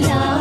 Love.